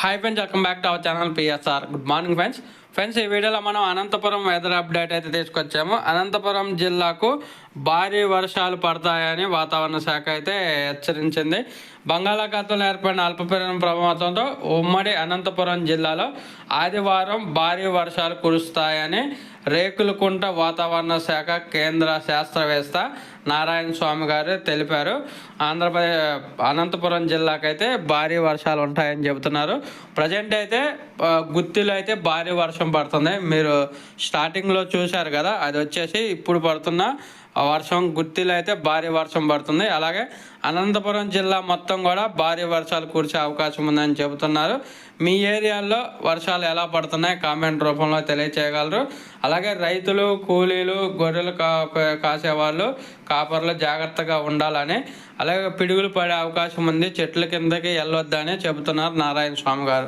Hi friends welcome back to our channel PSR good morning friends friends ఈ వీడియోలో మనం Anantapuram weather update అయితే తీసుకొచ్చాము. అనంతపురం జిల్లాకు భారీ వర్షాలు పడతాయని వాతావరణ శాఖ అయితే హెచ్చరించింది. బంగాళాఖాతంలో ఏర్పడిన అల్పపీడనం ప్రభావంతో ఉమ్మడి అనంతపురం జిల్లాలో ఆదివారం భారీ వర్షాలు కురుస్తాయని రేకులకుంట వాతావరణ శాఖ కేంద్ర శాస్త్రవేత్త నారాయణ స్వామి గారు తెలిపారు. ఆంధ్రప్రదేశ్ అనంతపురం జిల్లాకైతే భారీ వర్షాలు ఉంటాయని చెబుతున్నారు. ప్రజెంట్ అయితే గుత్తిలో అయితే భారీ వర్షం పడుతుంది. మీరు స్టార్టింగ్లో చూశారు కదా అది వచ్చేసి ఇప్పుడు పడుతున్న వర్షం గుత్తిలో అయితే భారీ వర్షం పడుతుంది. అలాగే అనంతపురం జిల్లా మొత్తం కూడా భారీ వర్షాలు కురిసే అవకాశం ఉందని చెబుతున్నారు. మీ ఏరియాల్లో వర్షాలు ఎలా పడుతున్నాయి? కామెంట్ రూపంలో తెలియచేయగలరు. అలాగే రైతులు కూలీలు గొర్రెలు కా కాసేవాళ్ళు కాపర్లు జాగ్రత్తగా ఉండాలని అలాగే పిడుగులు పడే అవకాశం ఉంది. చెట్ల కిందకి వెళ్ళొద్దని చెబుతున్నారు నారాయణ స్వామి గారు.